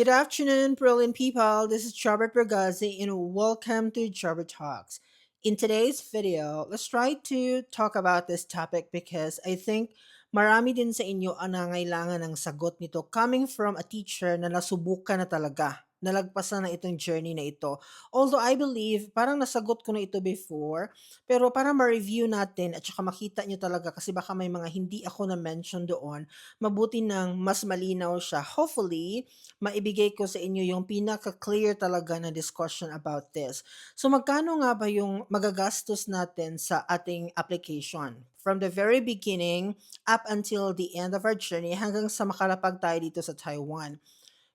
Good afternoon, brilliant people. This is Robert Bergazzi, and welcome to Jobber Talks. In today's video, let's try to talk about this topic because I think marami din sa inyo ang nangailangan ng sagot nito coming from a teacher na nasubukan na talaga. Nalagpasan na itong journey na ito. Although I believe, parang nasagot ko na ito before, pero para ma-review natin at saka makita nyo talaga kasi baka may mga hindi ako na-mention doon, mabuti nang mas malinaw siya. Hopefully, maibigay ko sa inyo yung pinaka-clear talaga na discussion about this. So magkano nga ba yung magagastos natin sa ating application? From the very beginning up until the end of our journey hanggang sa makalapag tayo dito sa Taiwan.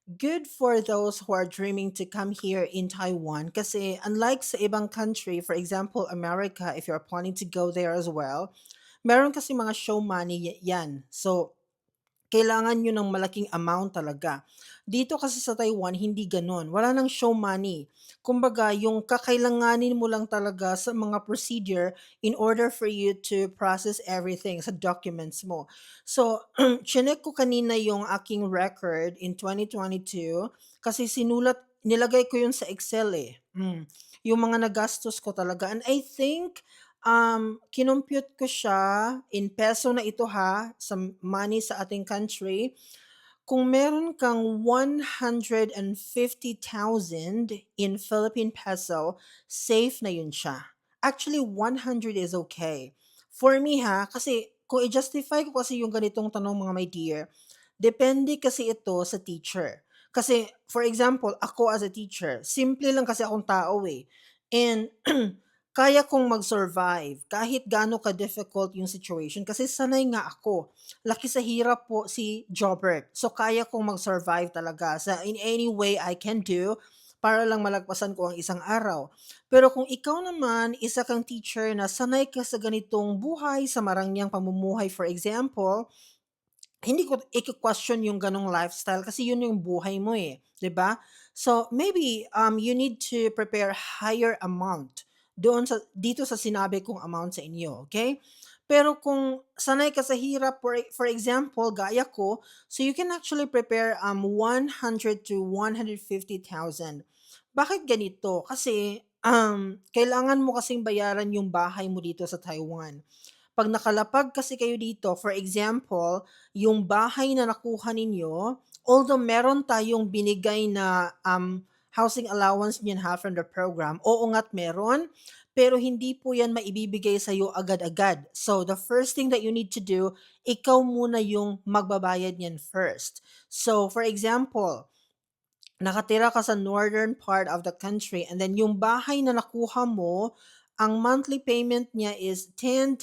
Good for those who are dreaming to come here in Taiwan kasi unlike sa ibang country, for example, America, if you're planning to go there as well, meron kasi mga show money yan. So, kailangan nyo ng malaking amount talaga. Dito kasi sa Taiwan, hindi ganon. Wala nang show money. Kumbaga, yung kakailanganin mo lang talaga sa mga procedure in order for you to process everything sa documents mo. So, chinek ko kanina yung aking record in 2022 kasi sinulat, nilagay ko yun sa Excel eh. Mm. Yung mga nagastos ko talaga. And I think um, kinompute ko siya in peso na ito ha, sa money sa ating country. Kung meron kang 150,000 in Philippine peso, safe na yun siya. Actually, 100 is okay. For me ha, kasi kung i-justify ko kasi yung ganitong tanong mga my dear, depende kasi ito sa teacher. Kasi, for example, ako as a teacher, simple lang kasi akong tao eh. And kaya kong mag-survive kahit gaano ka-difficult yung situation kasi sanay nga ako. Laki sa hirap po si Jobert. So kaya kong mag-survive talaga sa in any way I can do para lang malagpasan ko ang isang araw. Pero kung ikaw naman, isa kang teacher na sanay ka sa ganitong buhay, sa marangyang pamumuhay for example, hindi ko i-question yung ganong lifestyle kasi yun yung buhay mo eh, 'di ba? So maybe um you need to prepare higher amount doon sa dito sa sinabi kong amount sa inyo, okay? Pero kung sanay ka sa hirap for, for example, gaya ko, so you can actually prepare um 100 to 150,000. Bakit ganito? Kasi um kailangan mo kasing bayaran yung bahay mo dito sa Taiwan. Pag nakalapag kasi kayo dito, for example, yung bahay na nakuha ninyo, although meron tayong binigay na um, housing allowance niyan ha from the program, oo nga't meron, pero hindi po yan maibibigay sa iyo agad-agad. So, the first thing that you need to do, ikaw muna yung magbabayad niyan first. So, for example, nakatira ka sa northern part of the country and then yung bahay na nakuha mo, ang monthly payment niya is $10,000.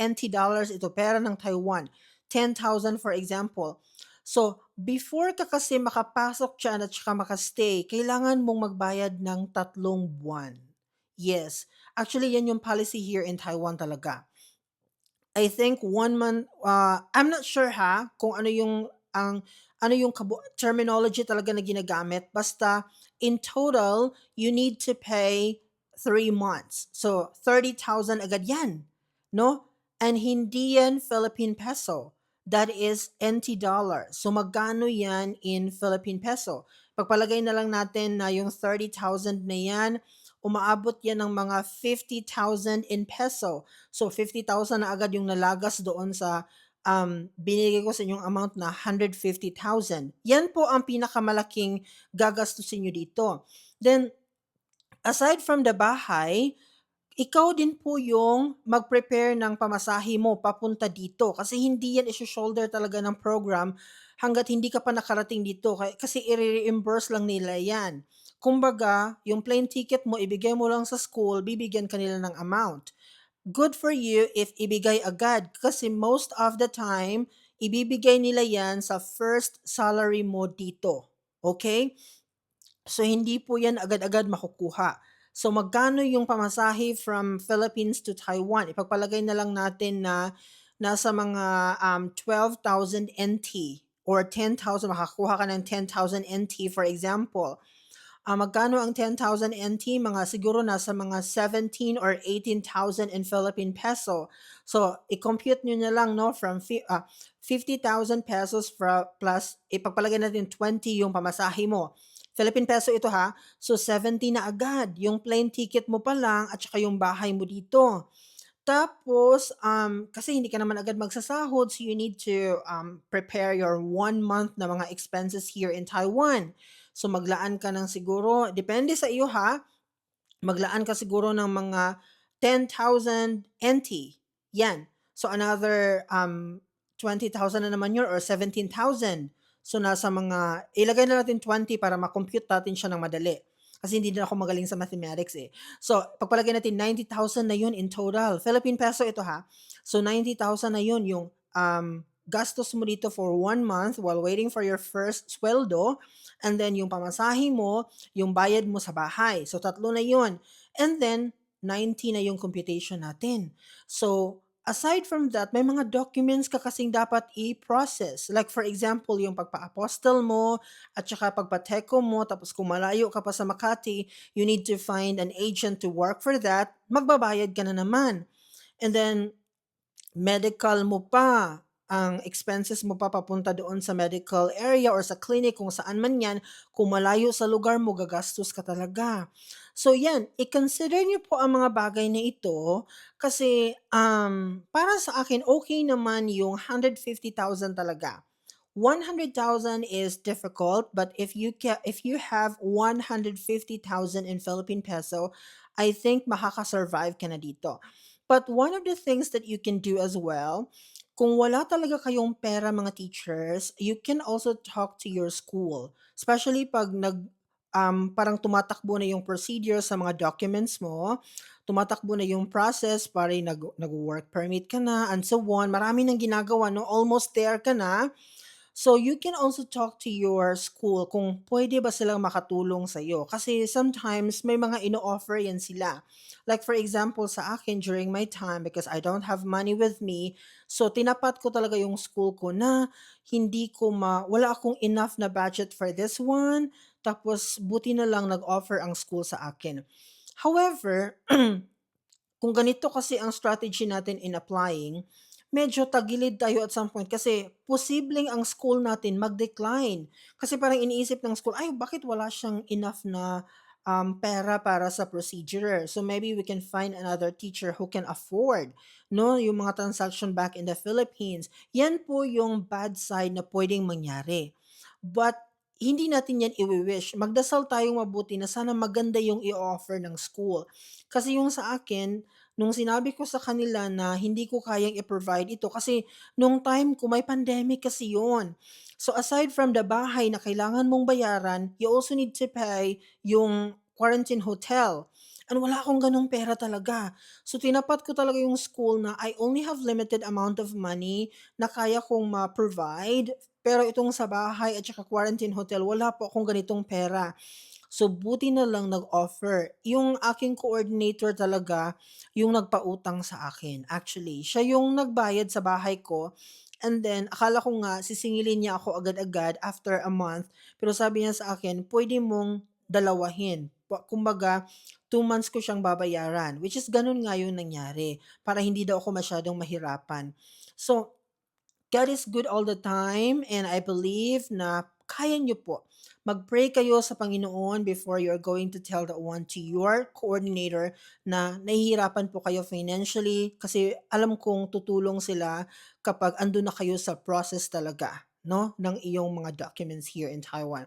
NT dollars, ito pera ng Taiwan. 10,000 for example. So, before ka kasi makapasok dyan at saka makastay, kailangan mong magbayad ng tatlong buwan. Yes. Actually, yan yung policy here in Taiwan talaga. I think one month, uh, I'm not sure ha, kung ano yung, ang, ano yung terminology talaga na ginagamit. Basta, in total, you need to pay three months. So, 30,000 agad yan. No? And hindi yan Philippine peso. That is NT dollar. So, magkano yan in Philippine peso? Pagpalagay na lang natin na yung 30,000 na yan, umaabot yan ng mga 50,000 in peso. So, 50,000 na agad yung nalagas doon sa um, binigay ko sa inyong amount na 150,000. Yan po ang pinakamalaking gagastusin nyo dito. Then, aside from the bahay, ikaw din po yung mag-prepare ng pamasahe mo papunta dito kasi hindi yan iso-shoulder talaga ng program hanggat hindi ka pa nakarating dito kasi i-reimburse lang nila yan. Kumbaga, yung plane ticket mo, ibigay mo lang sa school, bibigyan ka nila ng amount. Good for you if ibigay agad kasi most of the time, ibibigay nila yan sa first salary mo dito. Okay? So, hindi po yan agad-agad makukuha. So, magkano yung pamasahe from Philippines to Taiwan? Ipagpalagay na lang natin na nasa mga um, 12,000 NT or 10,000, makakuha ka ng 10,000 NT for example. Ah, magkano ang 10,000 NT? Mga siguro nasa mga 17 or 18,000 in Philippine peso. So, i-compute nyo na lang, no? From fi- ah, 50,000 pesos fra- plus, ipagpalagay natin 20 yung pamasahe mo. Philippine peso ito ha. So, 70 na agad. Yung plane ticket mo pa lang at saka yung bahay mo dito. Tapos, um, kasi hindi ka naman agad magsasahod, so you need to um, prepare your one month na mga expenses here in Taiwan. So, maglaan ka ng siguro, depende sa iyo ha, maglaan ka siguro ng mga 10,000 NT. Yan. So, another um, 20,000 na naman yun or 17,000. So, nasa mga, ilagay na natin 20 para makompute natin siya ng madali. Kasi hindi din ako magaling sa mathematics eh. So, pagpalagay natin 90,000 na yun in total. Philippine peso ito ha. So, 90,000 na yun yung um, gastos mo dito for one month while waiting for your first sweldo. And then, yung pamasahe mo, yung bayad mo sa bahay. So, tatlo na yun. And then, 90 na yung computation natin. So, aside from that, may mga documents ka kasing dapat i-process. Like for example, yung pagpa-apostle mo, at saka pagpa-teco mo, tapos kung malayo ka pa sa Makati, you need to find an agent to work for that, magbabayad ka na naman. And then, medical mo pa, ang expenses mo pa papunta doon sa medical area or sa clinic kung saan man yan, kung malayo sa lugar mo, gagastos ka talaga. So yan, i-consider niyo po ang mga bagay na ito kasi um, para sa akin, okay naman yung 150,000 talaga. 100,000 is difficult, but if you ca- if you have 150,000 in Philippine peso, I think makaka-survive ka na dito. But one of the things that you can do as well, kung wala talaga kayong pera mga teachers, you can also talk to your school. Especially pag nag um, parang tumatakbo na yung procedure sa mga documents mo, tumatakbo na yung process, para nag, nag-work permit ka na, and so on. Marami nang ginagawa, no? Almost there ka na. So, you can also talk to your school kung pwede ba silang makatulong sa iyo. Kasi sometimes may mga ino-offer yan sila. Like for example, sa akin during my time, because I don't have money with me, so tinapat ko talaga yung school ko na hindi ko ma, wala akong enough na budget for this one. Tapos, buti na lang nag-offer ang school sa akin. However, kung ganito kasi ang strategy natin in applying, medyo tagilid tayo at some point kasi posibleng ang school natin mag-decline. Kasi parang iniisip ng school, ay bakit wala siyang enough na um, pera para sa procedure. So maybe we can find another teacher who can afford no yung mga transaction back in the Philippines. Yan po yung bad side na pwedeng mangyari. But hindi natin yan iwi-wish. Magdasal tayong mabuti na sana maganda yung i-offer ng school. Kasi yung sa akin, nung sinabi ko sa kanila na hindi ko kayang i-provide ito kasi nung time ko may pandemic kasi yun. So aside from the bahay na kailangan mong bayaran, you also need to pay yung quarantine hotel. And wala akong ganong pera talaga. So tinapat ko talaga yung school na I only have limited amount of money na kaya kong ma-provide. Pero itong sa bahay at saka quarantine hotel, wala po akong ganitong pera. So, buti na lang nag-offer. Yung aking coordinator talaga, yung nagpautang sa akin. Actually, siya yung nagbayad sa bahay ko. And then, akala ko nga, sisingilin niya ako agad-agad after a month. Pero sabi niya sa akin, pwede mong dalawahin. Kumbaga, two months ko siyang babayaran. Which is ganun nga yung nangyari. Para hindi daw ako masyadong mahirapan. So, God is good all the time and I believe na kaya niyo po. Mag-pray kayo sa Panginoon before you are going to tell that one to your coordinator na nahihirapan po kayo financially kasi alam kong tutulong sila kapag andun na kayo sa process talaga no ng iyong mga documents here in Taiwan.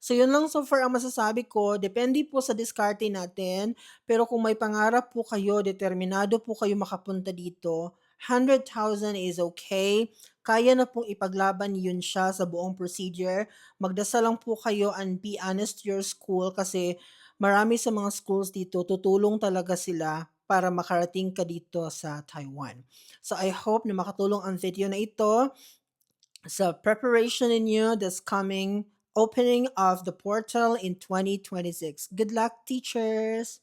So yun lang so far ang masasabi ko. Depende po sa diskarte natin. Pero kung may pangarap po kayo, determinado po kayo makapunta dito, 100,000 is okay. Kaya na pong ipaglaban yun siya sa buong procedure. Magdasal lang po kayo and be honest to your school kasi marami sa mga schools dito, tutulong talaga sila para makarating ka dito sa Taiwan. So I hope na makatulong ang video na ito sa preparation ninyo this coming opening of the portal in 2026. Good luck, teachers!